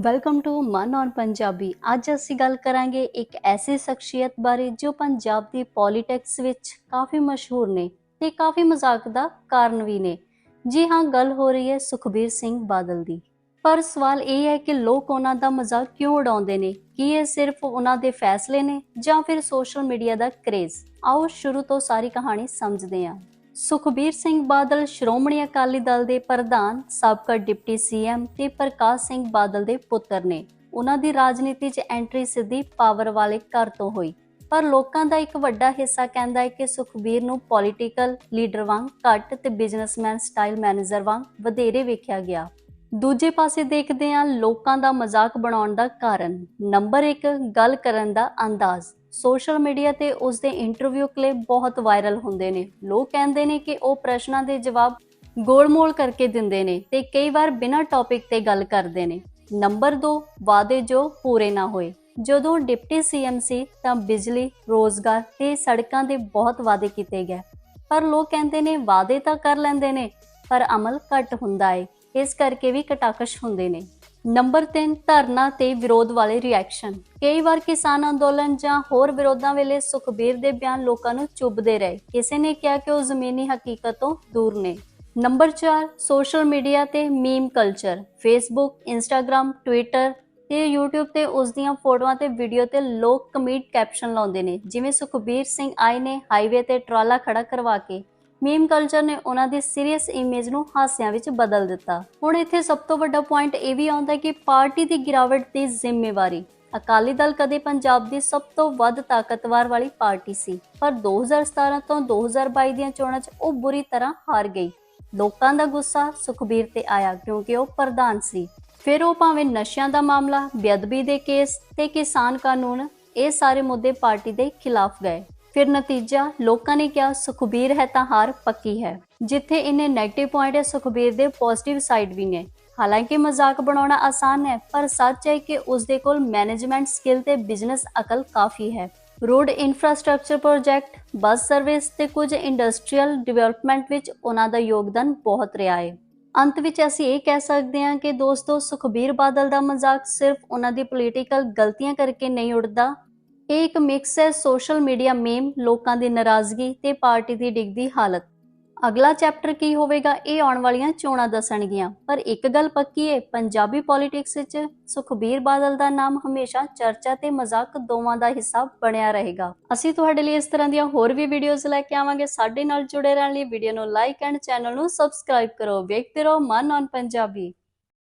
Welcome to ਮਨ on Punjabi ਅੱਜ ਅਸੀਂ ਗੱਲ ਕਰਾਂਗੇ ਇੱਕ ਐਸੀ ਸ਼ਖਸੀਅਤ ਬਾਰੇ ਜੋ ਪੰਜਾਬ ਦੀ ਪੋਲਿਟਿਕਸ ਵਿੱਚ ਕਾਫੀ ਮਸ਼ਹੂਰ ਨੇ ਤੇ ਕਾਫੀ ਮਜ਼ਾਕ ਦਾ ਕਾਰਨ ਵੀ ਨੇ। ਜੀ ਹਾਂ, ਗੱਲ ਹੋ ਰਹੀ ਹੈ ਸੁਖਬੀਰ ਸਿੰਘ ਬਾਦਲ ਦੀ। ਪਰ ਸਵਾਲ ਇਹ ਹੈ ਕਿ ਲੋਕ ਉਹਨਾਂ ਦਾ ਮਜ਼ਾਕ ਕਿਉਂ ਉਡਾਉਂਦੇ ਨੇ? ਕੀ ਇਹ ਸਿਰਫ ਉਹਨਾਂ ਦੇ ਫੈਸਲੇ ਨੇ ਜਾਂ ਫਿਰ ਸੋਸ਼ਲ ਮੀਡੀਆ ਦਾ ਕਰੇਜ ਆਓ ਸ਼ੁਰੂ ਤੋਂ ਸਾਰੀ ਕਹਾਣੀ ਸਮਝਦੇ ਹਾਂ। ਸੁਖਬੀਰ ਸਿੰਘ ਬਾਦਲ, ਸ਼੍ਰੋਮਣੀ ਅਕਾਲੀ ਦਲ ਦੇ ਪ੍ਰਧਾਨ, ਸਾਬਕਾ ਡਿਪਟੀ ਸੀਐਮ ਤੇ ਪ੍ਰਕਾਸ਼ ਸਿੰਘ ਬਾਦਲ ਦੇ ਪੁੱਤਰ ਨੇ। ਉਹਨਾਂ ਦੀ ਰਾਜਨੀਤੀ 'ਚ ਐਂਟਰੀ ਸਿੱਧੀ ਪਾਵਰ ਵਾਲੇ ਘਰ ਤੋਂ ਹੋਈ। ਪਰ ਲੋਕਾਂ ਦਾ ਇੱਕ ਵੱਡਾ ਹਿੱਸਾ ਕਹਿੰਦਾ ਹੈ ਕਿ ਸੁਖਬੀਰ ਨੂੰ ਪੋਲੀਟੀਕਲ ਲੀਡਰ ਵਾਂਗ ਘੱਟ ਤੇ ਬਿਜ਼ਨਸਮੈਨ ਸਟਾਈਲ ਮੈਨੇਜਰ ਵਾਂਗ ਵਧੇਰੇ ਵੇਖਿਆ ਗਿਆ। ਦੂਜੇ ਪਾਸੇ ਦੇਖਦੇ ਹਾਂ, ਲੋਕਾਂ ਦਾ ਮਜ਼ਾਕ ਬਣਾਉਣ ਦਾ ਕਾਰਨ। ਨੰਬਰ 1 ਗੱਲ ਕਰਨ ਦਾ ਅੰਦਾਜ਼। ਸੋਸ਼ਲ ਮੀਡੀਆ ਤੇ ਉਸ ਦੇ ਇੰਟਰਵਿਊ ਕਲਿੱਪ ਬਹੁਤ ਵਾਇਰਲ ਹੁੰਦੇ ਨੇ। ਲੋਕ ਕਹਿੰਦੇ ਨੇ ਕਿ ਉਹ ਪ੍ਰਸ਼ਨਾਂ ਦੇ ਜਵਾਬ ਗੋਲਮੋਲ ਕਰਕੇ ਦਿੰਦੇ ਨੇ ਤੇ ਕਈ ਵਾਰ ਬਿਨਾਂ ਟੌਪਿਕ ਤੇ ਗੱਲ ਕਰਦੇ ਨੇ। ਨੰਬਰ 2 ਵਾਅਦੇ ਜੋ ਪੂਰੇ ਨਾ ਹੋਏ। ਜਦੋਂ ਡਿਪਟੀ ਸੀਐਮ ਸੀ ਤਾਂ ਬਿਜਲੀ, ਰੋਜ਼ਗਾਰ ਤੇ ਸੜਕਾਂ ਦੇ ਬਹੁਤ ਵਾਅਦੇ ਕੀਤੇ ਗਏ। ਪਰ ਲੋਕ ਕਹਿੰਦੇ ਨੇ ਵਾਅਦੇ ਤਾਂ ਕਰ ਲੈਂਦੇ ਨੇ, ਪਰ ਅਮਲ ਘੱਟ ਹੁੰਦਾ ਏ। ਇਸ ਕਰਕੇ ਵੀ ਕਟਾਕਸ਼ ਹੁੰਦੇ ਨੇ। ਨੰਬਰ 3 ਧਰਨਾ ਤੇ ਵਿਰੋਧ ਵਾਲੇ ਰਿਐਕਸ਼ਨ ਕਈ ਵਾਰ ਕਿਸਾਨ ਅੰਦੋਲਨ ਜਾਂ ਹੋਰ ਵਿਰੋਧਾਂ ਵੇਲੇ ਸੁਖਬੀਰ ਦੇ ਬਿਆਨ ਲੋਕਾਂ ਨੂੰ ਚੁੱਭਦੇ ਰਹੇ। ਕਿਸੇ ਨੇ ਕਿਹਾ ਕਿ ਉਹ ਜ਼ਮੀਨੀ ਹਕੀਕਤ ਤੋਂ ਦੂਰ ਨੇ। ਨੰਬਰ 4 ਸੋਸ਼ਲ ਮੀਡੀਆ ਤੇ meme culture Facebook Instagram Twitter ਤੇ YouTube ਤੇ ਉਸ ਦੀਆਂ ਫੋਟੋਆਂ ਤੇ ਵੀਡੀਓ ਤੇ ਲੋਕ ਕਮੈਂਟ ਕੈਪਸ਼ਨ ਲਾਉਂਦੇ ਨੇ। ਜਿਵੇਂ ਸੁਖਬੀਰ ਸਿੰਘ ਆਏ ਨੇ ਹਾਈਵੇ ਤੇ ਟਰਾਲਾ ਖੜਾ ਕਰਵਾ ਕੇ। ਮੀਮ ਕਲਚਰ ਨੇ ਉਹਨਾਂ ਦੀ ਸੀਰੀਅਸ ਇਮੇਜ ਨੂੰ ਹਾਸਿਆਂ ਵਿੱਚ ਬਦਲ ਦਿੱਤਾ। ਹੁਣ ਇੱਥੇ ਸਭ ਤੋਂ ਵੱਡਾ ਪੁਆਇੰਟ ਇਹ ਵੀ ਆਉਂਦਾ ਕਿ ਪਾਰਟੀ ਦੀ ਗਿਰਾਵਟ ਦੀ ਜ਼ਿੰਮੇਵਾਰੀ। ਅਕਾਲੀ ਦਲ ਕਦੇ ਪੰਜਾਬ ਦੀ ਸਭ ਤੋਂ ਵੱਧ ਤਾਕਤਵਰ ਵਾਲੀ ਪਾਰਟੀ ਸੀ, ਪਰ 2017 ਤੋਂ 2022 ਦੀਆਂ ਚੋਣਾਂ 'ਚ ਉਹ ਬੁਰੀ ਤਰ੍ਹਾਂ ਹਾਰ ਗਈ। ਲੋਕਾਂ ਦਾ ਗੁੱਸਾ ਸੁਖਬੀਰ ਤੇ ਆਇਆ ਕਿਉਂਕਿ ਉਹ ਪ੍ਰਧਾਨ ਸੀ। ਫਿਰ ਉਹ ਭਾਵੇਂ ਨਸ਼ਿਆਂ ਦਾ ਮਾਮਲਾ, ਬੇਅਦਬੀ ਦੇ ਕੇਸ ਤੇ ਕਿਸਾਨ ਕਾਨੂੰਨ, ਇਹ ਸਾਰੇ ਮੁੱਦੇ ਪਾਰਟੀ ਦੇ ਖਿਲਾਫ ਗਏ। ਫਿਰ ਨਤੀਜਾ ਲੋਕਾਂ ਨੇ ਕਿਹਾ ਸੁਖਬੀਰ ਹੈ ਤਾਂ ਹਾਰ ਪੱਕੀ ਹੈ, ਜਿੱਥੇ ਇਹਨੇ 네ਗੇਟਿਵ ਪੁਆਇੰਟ ਹੈ ਸੁਖਬੀਰ ਦੇ ਪੋਜ਼ਿਟਿਵ ਸਾਈਡ ਵੀ ਨੇ। ਹਾਲਾਂਕਿ ਮਜ਼ਾਕ ਬਣਾਉਣਾ ਆਸਾਨ ਹੈ, ਪਰ ਸੱਚ ਹੈ ਕਿ ਉਸ ਦੇ ਕੋਲ ਮੈਨੇਜਮੈਂਟ ਸਕਿੱਲ ਤੇ ਬਿਜ਼ਨਸ ਅਕਲ ਕਾਫੀ ਹੈ। Road infrastructure project bus service ਤੇ ਕੁਝ ਇੰਡਸਟਰੀਅਲ ਡਿਵੈਲਪਮੈਂਟ ਵਿੱਚ ਉਹਨਾਂ ਦਾ ਯੋਗਦਾਨ ਬਹੁਤ ਰਿਹਾ ਹੈ। ਅੰਤ ਵਿੱਚ ਅਸੀਂ ਇਹ ਕਹਿ ਸਕਦੇ ਹਾਂ ਕਿ ਦੋਸਤੋ, ਸੁਖਬੀਰ ਬਾਦਲ ਦਾ ਮਜ਼ਾਕ ਸਿਰਫ ਉਹਨਾਂ ਦੀ ਪੋਲੀਟੀਕਲ ਗਲਤੀਆਂ ਕਰਕੇ ਨਹੀਂ ਉੱਡਦਾ ਇਹ ਇੱਕ ਮਿਕਸ ਹੈ ਸੋਸ਼ਲ ਮੀਡੀਆ ਮੇਮ ਲੋਕਾਂ ਦੀ ਨਾਰਾਜ਼ਗੀ ਤੇ ਪਾਰਟੀ ਦੀ ਡਿੱਗਦੀ ਹਾਲਤ। ਅਗਲਾ ਚੈਪਟਰ ਕੀ ਹੋਵੇਗਾ? ਇਹ ਆਉਣ ਵਾਲੀਆਂ ਚੋਣਾਂ ਦੱਸਣਗੀਆਂ। ਪਰ ਇੱਕ ਗੱਲ ਪੱਕੀ ਹੈ ਪੰਜਾਬੀ ਪੋਲਿਟਿਕਸ ਵਿੱਚ ਸੁਖਬੀਰ ਬਾਦਲ ਦਾ ਨਾਮ ਹਮੇਸ਼ਾ ਚਰਚਾ ਤੇ ਮਜ਼ਾਕ ਦੋਵਾਂ ਦਾ ਹਿੱਸਾ ਬਣਿਆ ਰਹੇਗਾ। ਅਸੀਂ ਤੁਹਾਡੇ ਲਈ ਇਸ ਤਰ੍ਹਾਂ ਦੀਆਂ ਹੋਰ ਵੀ ਵੀਡੀਓਜ਼ ਲੈ ਕੇ ਆਵਾਂਗੇ। ਸਾਡੇ ਨਾਲ ਜੁੜੇ ਰਹਿਣ ਲਈ ਵੀਡੀਓ ਨੂੰ ਲਾਈਕ ਐਂਡ ਚੈਨਲ ਨੂੰ ਸਬਸਕ੍ਰਾਈਬ ਕਰੋ। ਵੇਖਦੇ ਰਹੋ, ਮਨ ਔਨ ਪੰਜਾਬੀ।